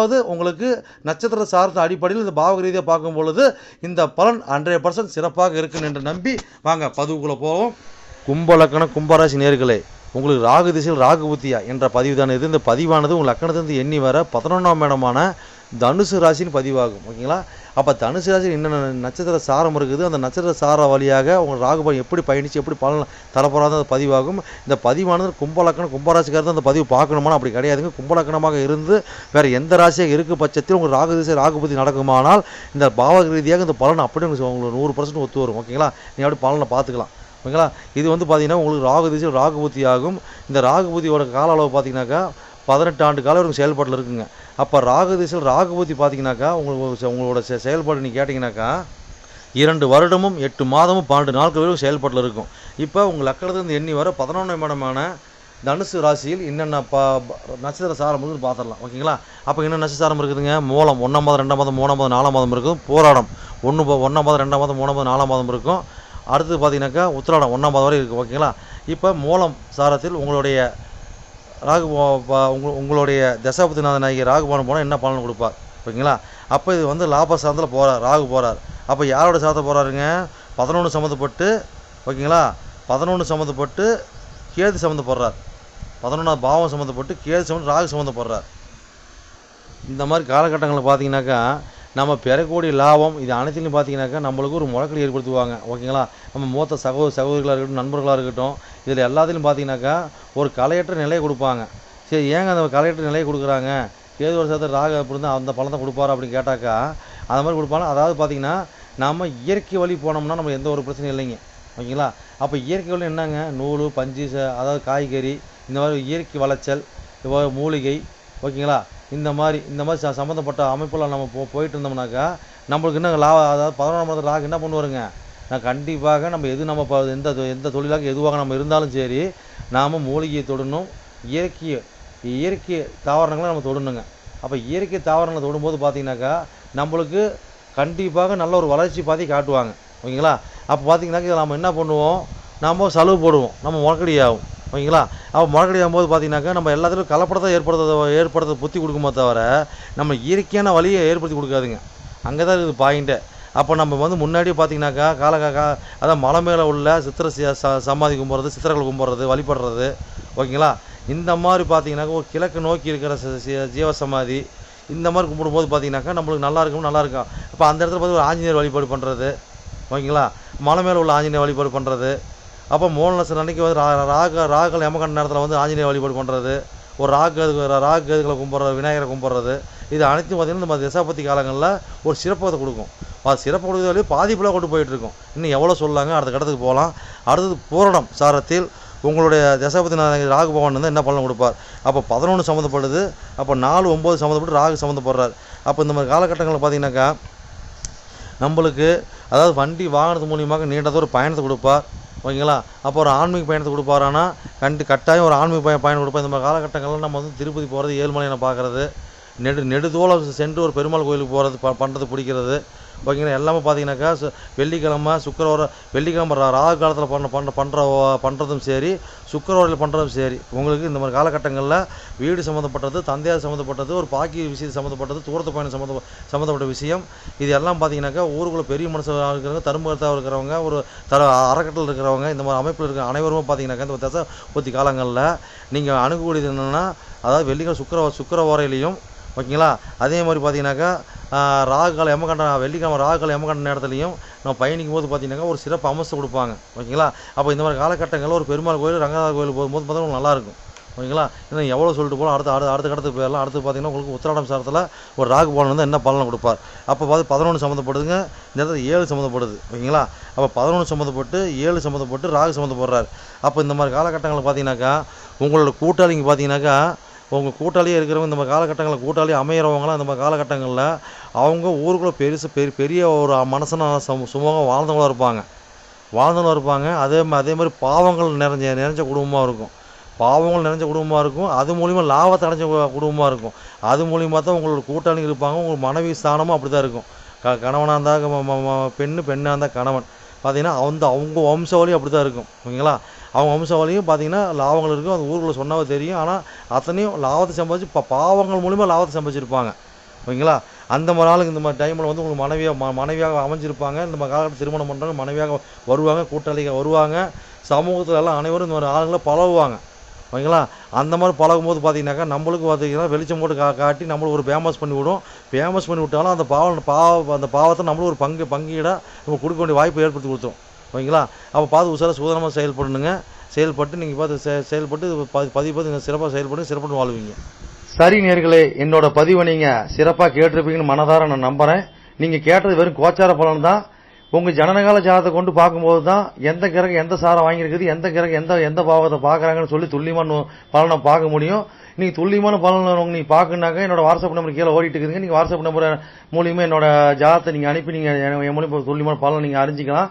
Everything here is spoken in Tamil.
அதாவது உங்களுக்கு நட்சத்திர சார்ந்த அடிப்படையில் இந்த பாவக ரீதியாக பார்க்கும் பொழுது இந்த பலன் ஹண்ட்ரட் பர்சன்ட் சிறப்பாக இருக்குன்னு என்று நம்பி வாங்க பதிவுக்குள்ளே போவோம். கும்பலக்கணம் கும்பராசி நேர்களே உங்களுக்கு ராகு திசையில் ராகு புத்தியா என்ற பதிவு தான் இது. இந்த பதிவானது உங்கள் லக்கணத்திலிருந்து எண்ணி வர பதினொன்றாம் இடமான தனுசு ராசின்னு பதிவாகும். ஓகேங்களா? அப்போ தனுசு ராசி என்னென்ன நட்சத்திர சாரம் இருக்குது. அந்த நட்சத்திர சார வழியாக உங்கள் ராகுபலம் எப்படி பயணித்து எப்படி பலன் தரப்போகிறாங்க அந்த பதிவாகும். இந்த பதிவானது கும்பலக்கணம் கும்பராசிக்காரர் அந்த பதிவு பார்க்கணுமானா அப்படி கிடையாதுங்க. கும்பலக்கணமாக இருந்து வேறு எந்த ராசியாக இருக்க பட்சத்தில் உங்கள் ராகு திசை ராகுபதி நடக்குமானால் இந்த பாவக ரீதியாக இந்த பலன் அப்படியே உங்களுக்கு உங்களுக்கு நூறு பர்சன்ட் ஒத்து வரும். ஓகேங்களா? நீங்கள் அப்படி பலனை பார்த்துக்கலாம். ஓகேங்களா? இது வந்து பார்த்தீங்கன்னா உங்களுக்கு ராகு திசை ராகு ஆகும் இந்த ராகுபதியோட கால அளவு பார்த்தீங்கன்னாக்கா பதினெட்டு ஆண்டு காலம் வரைக்கும் செயல்பாட்டில் இருக்குங்க. அப்போ ராகு திசையில் ராகு பார்த்தீங்கன்னாக்கா உங்களுக்கு உங்களோட செ- செயல்பாடு நீ கேட்டிங்கனாக்கா இரண்டு வருடமும் எட்டு மாதமும் பன்னெண்டு நாட்கள் வரைக்கும் செயல்பாட்டில் இருக்கும். இப்போ உங்கள் லக்கணத்துலேருந்து எண்ணி வர பதினொன்றாம் இடமான தனுசு ராசியில் என்னென்ன ப நட்சத்திர சாரம் இருக்குன்னு பார்த்துடலாம் ஓகேங்களா? அப்போ என்ன நட்சத்திரம் இருக்குதுங்க? மூலம் ஒன்றாம் மாதம் ரெண்டாம் மாதம் மூணாம் மாதம் நாலாம் மாதம் இருக்கும். போராடம் ஒன்று ஒன்றாம் மாதம் ரெண்டாம் மாதம் மூணாம் மாதம் நாலாம் மாதம் இருக்கும். அடுத்து பார்த்தீங்கன்னாக்கா உத்திராடம் ஒன்றாம் மாதம் வரை இருக்குது ஓகேங்களா? இப்போ மூலம் சாரத்தில் உங்களுடைய ராகு உங்க- உங்களுடைய தசாபதிநாத ராகுபானம் போனால் என்ன பலன் கொடுப்பார்? ஓகேங்களா அப்போ இது வந்து லாப சாரத்தில் போகிறார் ராகு போகிறார் அப்போ யாரோட சாரத்தை போகிறாருங்க பதினொன்று சம்மந்தப்பட்டு ஓகேங்களா? பதினொன்று சம்மந்தப்பட்டு கேது சம்மந்தப்படுறார். பதினொன்றாவது பாவம் சம்மந்தப்பட்டு கேது சம்மந்த ராகு சம்மந்தப்படுறார். இந்த மாதிரி காலகட்டங்களில் பார்த்தீங்கன்னாக்கா நம்ம பெறக்கூடிய லாபம் இது அனைத்துலையும் பார்த்தீங்கன்னாக்கா நம்மளுக்கு ஒரு முழக்கடி ஏற்படுத்துவாங்க. ஓகேங்களா? நம்ம மூத்த சகோதர சகோதரிகளாக இருக்கட்டும் நண்பர்களாக இருக்கட்டும் இதில் எல்லாத்துலையும் பார்த்தீங்கன்னாக்கா ஒரு கலையற்ற நிலையை கொடுப்பாங்க. சரி ஏங்க அந்த கலையற்ற நிலையை கொடுக்குறாங்க? கேது வருஷத்தை ராக அப்படி இருந்தால் அந்த பழத்தை கொடுப்பாரு அப்படின்னு கேட்டாக்கா அந்த மாதிரி கொடுப்பாங்க. அதாவது பார்த்தீங்கன்னா நம்ம இயற்கை வழி போனோம்னா நம்ம எந்த ஒரு பிரச்சனையும் இல்லைங்க. ஓகேங்களா? அப்போ இயற்கை வழி என்னங்க? நூல் பஞ்சு ச- அதாவது காய்கறி இந்த மாதிரி இயற்கை விளைச்சல் மூலிகை ஓகேங்களா? இந்த மாதிரி இந்த மாதிரி ச- சம்மந்தப்பட்ட அமைப்பில் நம்ம போ போயிட்டு இருந்தோம்னாக்கா நம்மளுக்கு என்ன லாபம்? அதாவது பதினொன்றாம் மாதம் ராகு என்ன பண்ணுவாருங்க? நான் கண்டிப்பாக நம்ம எது நம்ம ப- எந்த எந்த தொழிலாக எதுவாக நம்ம இருந்தாலும் சரி நாம் மூலிகையை தொடணும். இயற்கையை இயற்கை தாவரங்களை நம்ம தொடணுங்க. அப்போ இயற்கை தாவரங்களை தொடும்போது பார்த்தீங்கன்னாக்கா நம்மளுக்கு கண்டிப்பாக நல்ல ஒரு வளர்ச்சி பாதி காட்டுவாங்க. ஓகேங்களா? அப்போ பார்த்தீங்கன்னாக்கா இதை நம்ம என்ன பண்ணுவோம்? நம்ம செலவு போடுவோம். நம்ம முழக்கடி ஆகும் ஓகேங்களா? அப்போ முழக்கடி ஆகும்போது பார்த்தீங்கன்னாக்கா நம்ம எல்லாத்துலையும் கலப்படத்தை ஏற்படுத்த ஏற்படுத்த புத்தி கொடுக்குமோ தவிர நம்ம இயற்கையான வழியை ஏற்படுத்தி கொடுக்காதுங்க. அங்கே தான் இருக்குது பாயிண்ட்டே அப்போ நம்ம வந்து முன்னாடியே பார்த்தீங்கன்னாக்கா காலகா அதான் மலை மேலே உள்ள சித்திர ச- சமாதி கும்பிட்றது சித்திரங்கள் கும்பிட்றது வழிபடுறது ஓகேங்களா? இந்த மாதிரி பார்த்தீங்கன்னாக்கா ஒரு கிழக்கு நோக்கி இருக்கிற ஜீவ சமாதி இந்த மாதிரி கும்பிடும்போது பார்த்தீங்கன்னாக்கா நம்மளுக்கு நல்லா இருக்கும் நல்லா இருக்கும். இப்போ அந்த இடத்துல பார்த்து ஒரு ஆஞ்சநேயர் வழிபாடு பண்ணுறது ஓகேங்களா? மலை மேலே உள்ள ஆஞ்சநேயர் வழிபாடு பண்ணுறது அப்போ மூல லட்சம் அன்னைக்கு வந்து ரா- ராக ராகல் எமகண்ட நேரத்தில் வந்து ஆஞ்சநேயர் வழிபாடு பண்ணுறது ஒரு ராகு ராகு கேதுகளை கும்பிட்றது விநாயகரை கும்பிட்றது இது அனைத்தும் பார்த்திங்கன்னா நம்ம திசாபத்தி காலங்களில் ஒரு சிறப்பத்தை கொடுக்கும். சிறப்பு கொடுக்கறதுலேயே பாதிப்பில் கொண்டு போயிட்டுருக்கோம். இன்னும் எவ்வளோ சொல்லாங்க? அடுத்த கட்டத்துக்கு போகலாம். அடுத்தது பூரணம் சாரத்தில் உங்களுடைய தசாபதி நாயகர் ராகு பகவான் வந்து என்ன பலன் கொடுப்பார்? அப்போ பதினொன்று சம்மந்தப்படுது அப்போ நாலு ஒம்பது சம்மந்தப்பட்டு ராகு சம்மந்தப்படுறார். அப்போ இந்த மாதிரி காலகட்டங்களில் பார்த்தீங்கன்னாக்கா நம்மளுக்கு அதாவது வண்டி வாகனத்து மூலியமாக நீண்ட தூரம் பயணத்தை கொடுப்பார். ஓகேங்களா? அப்போ ஒரு ஆன்மீக பயணத்தை கொடுப்பாரானா? கண்டு கட்டாயம் ஒரு ஆன்மீக பய பயணம் கொடுப்பார். இந்த மாதிரி காலகட்டங்களில் நம்ம வந்து திருப்பதி போகிறது ஏழுமலையான பார்க்குறது நெடு நெடுதோளம் சென்று ஒரு பெருமாள் கோயிலுக்கு போகிறது ப பண்ணுறது பிடிக்கிறது. ஓகேங்களா? எல்லாமே பார்த்தீங்கன்னாக்கா சு- வெள்ளிக்கிழமை சுக்கரவாரம் வெள்ளிக்கிழமை ரா- ராகு காலத்தில் பண்ண பண்ண பண்ணுற பண்ணுறதும் சரி சுக்கரவாரில் பண்ணுறதும் சரி. உங்களுக்கு இந்த மாதிரி காலகட்டங்களில் வீடு சம்மந்தப்பட்டது தந்தையார் சம்மந்தப்பட்டது ஒரு பாக்கி விஷயம் சம்மந்தப்பட்டது தூரத்து பயணம் சம்மந்த சம்மந்தப்பட்ட விஷயம். இது எல்லாம் பார்த்தீங்கன்னாக்கா ஊருக்குள்ளே பெரிய மனுஷனாக இருக்கிறவங்க தருமகத்தாக இருக்கிறவங்க ஒரு தர அறக்கட்டில் இருக்கிறவங்க இந்த மாதிரி அமைப்பில் இருக்கிற அனைவரும் பார்த்தீங்கன்னாக்கா இந்த தசை பூத்தி காலங்களில் நீங்கள் அணுகக்கூடியது என்னென்னா அதாவது வெள்ளிக்கிழமை சுக்கர சுக்கரவாரையிலையும் ஓகேங்களா? அதே மாதிரி பார்த்தீங்கன்னாக்கா ஆஹ், ராகு எமகண்ட வெள்ளிக்கிழமை ராகு எமகண்ட நேரத்துலையும் நம்ம பயணிக்கும் போது பார்த்தீங்கன்னாக்கா ஒரு சிறப்பு அம்சம் கொடுப்பாங்க. ஓகேங்களா? அப்போ இந்த மாதிரி காலகட்டங்களில் ஒரு பெருமாள் கோயில் ரங்கநாத கோயில் போகும்போது பார்த்தீங்கன்னா நல்லாயிருக்கும் ஓகேங்களா? இன்னும் எவ்வளோ சொல்லிட்டு போகலாம் அடுத்து அடுத்த அடுத்த கடத்துக்கு போயிடலாம். அடுத்து பார்த்தீங்கன்னா உங்களுக்கு உத்திராடம் சாரத்தில் ஒரு ராகு பலன் வந்து என்ன பலனை கொடுப்பார்? அப்போ பார்த்து பதினொன்று சம்மந்தப்படுதுங்க இந்த இடத்துல ஏழு சம்மந்தப்படுது ஓகேங்களா? அப்போ பதினொன்று சம்மந்தப்பட்டு ஏழு சம்மந்தப்பட்டு ராகு சம்மந்தப்படுறார். அப்போ இந்த மாதிரி காலகட்டங்களில் பார்த்தீங்கன்னாக்கா உங்களோட கூட்டாளிங்க பார்த்தீங்கன்னாக்கா உங்கள் கூட்டாளியே இருக்கிறவங்க இந்த மாதிரி காலகட்டங்களில் கூட்டாளி அமையிறவங்களாம் இந்த மாதிரி காலகட்டங்களில் அவங்க ஊருக்குள்ளே பெருசு பெரிய பெரிய ஒரு மனசன சம சுமூகம் வாழ்ந்தவங்களாக இருப்பாங்க. வாழ்ந்தவங்களும் இருப்பாங்க. அதே அதே மாதிரி பாவங்கள் நிறைஞ்ச நிறைஞ்ச குடும்பமாக இருக்கும். பாவங்கள் நிறைஞ்ச குடும்பமாக இருக்கும். அது மூலிமா லாபத்தை அடைஞ்ச குடும்பமாக இருக்கும். அது மூலிமா தான் உங்களோட கூட்டாளி இருப்பாங்க. உங்கள் மனைவி ஸ்தானமும் அப்படி தான் இருக்கும். க கணவனாக இருந்தால் பெண்ணு பெண்ணாக இருந்தால் கணவன். பார்த்தீங்கன்னா அந்த அவங்க வம்சாவளி அப்படி தான் இருக்கும். ஓகேங்களா அவங்க வம்சாவளியும் பார்த்தீங்கன்னா லாபங்கள் இருக்கும். அது ஊருக்குள்ளே சொன்னாவே தெரியும். ஆனால் அத்தனையும் லாபத்தை சம்பாதிச்சு இப்போ பாவங்கள் மூலிமா லாபத்தை சம்பாதிச்சிருப்பாங்க. ஓகேங்களா? அந்த மாதிரி ஆளுங்க இந்த மாதிரி டைமில் வந்து உங்களுக்கு மனைவியாக ம மனைவியாக அமைஞ்சிருப்பாங்க. இந்த மாதிரி காலகட்டத்தில் திருமணம் பண்ணுறாங்க மனைவியாக வருவாங்க கூட்டாளிகள் வருவாங்க. சமூகத்தில் எல்லாம் அனைவரும் இந்த மாதிரி ஆளுங்களை பழகுவாங்க. ஓகேங்களா? அந்த மாதிரி பழகும்போது பார்த்தீங்கன்னாக்கா நம்மளுக்கு பார்த்தீங்கன்னா வெளிச்சம் போட்டு கா காட்டி நம்மளுக்கு ஒரு ஃபேமஸ் பண்ணி விடும். ஃபேமஸ் பண்ணி விட்டாலும் அந்த பாவம் பாவ அந்த பாவத்தை நம்மளும் ஒரு பங்கு பங்கீடாக நம்ம கொடுக்க வேண்டிய வாய்ப்பு ஏற்படுத்தி கொடுத்தோம் ஓகேங்களா? அப்போ பார்த்து உசார சுதந்திரமாக செயல்படணுங்க. செயல்பட்டு நீங்கள் பார்த்து செ- செயல்பட்டு பதி- பதிவு பார்த்து சிறப்பாக செயல்பட்டு சிறப்பாக வாழ்வீங்க. சரி நேர்களே என்னோட பதிவை நீங்கள் சிறப்பாக கேட்டிருப்பீங்கன்னு மனதார நான் நம்புகிறேன் நீங்கள் கேட்டது வெறும் கோச்சார பலன் தான். உங்கள் ஜனனகால ஜாதத்தை கொண்டு பார்க்கும்போது தான் எந்த கிரகம் எந்த சாரம் வாங்கியிருக்குது எந்த கிரகம் எந்த எந்த பாவத்தை பார்க்குறாங்கன்னு சொல்லி துல்லியமான பலனை பார்க்க முடியும். நீங்கள் துல்லியமான பலன் நீங்கள் பார்க்கணுனாக்க என்னோட வாட்ஸ்அப் நம்பர் கீழே ஓடிட்டு இருக்குதுங்க. நீங்கள் வாட்ஸ்அப் நம்பர் மூலியமாக என்னோட ஜாதத்தை நீங்கள் அனுப்பி நீங்கள் என் மூலியமாக துல்லியமான பலனை நீங்கள் அறிஞ்சிக்கலாம்.